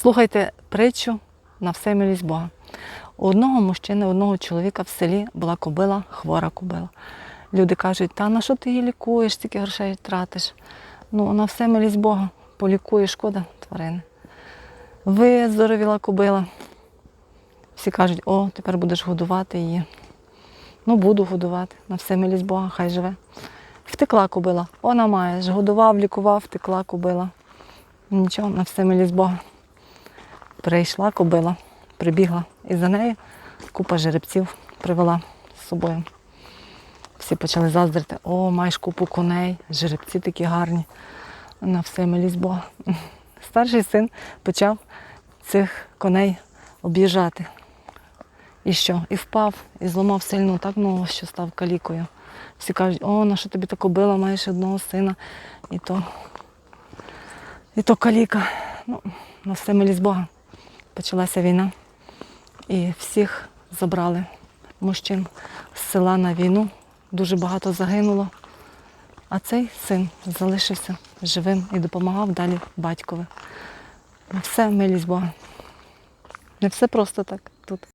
Слухайте притчу на все милість Бога. У одного мужчини, одного чоловіка в селі була кобила, хвора кобила. Люди кажуть, та на що ти її лікуєш, стільки грошей тратиш? Ну, на все милість Бога. Полікує, шкода тварини. Виздоровіла кобила. Всі кажуть, о, тепер будеш годувати її. Ну, буду годувати. На все милість Бога, хай живе. Втекла кобила. Вона має годував, лікував, втекла кобила. Нічого, на все милість Бога. Прийшла кобила, прибігла, і за нею купа жеребців привела з собою. Всі почали заздрити, о, маєш купу коней, жеребці такі гарні. На все милість Бога. Старший син почав цих коней об'їжджати. І що? І впав, і зламав сильно так ногу, що став калікою. Всі кажуть, о, на що тобі така била, маєш одного сина, і то, і то каліка. Ну, на все милість Бога. Почалася війна. І всіх забрали мужчин з села на війну. Дуже багато загинуло. А цей син залишився живим і допомагав далі батькові. Все милість Бога. Не все просто так.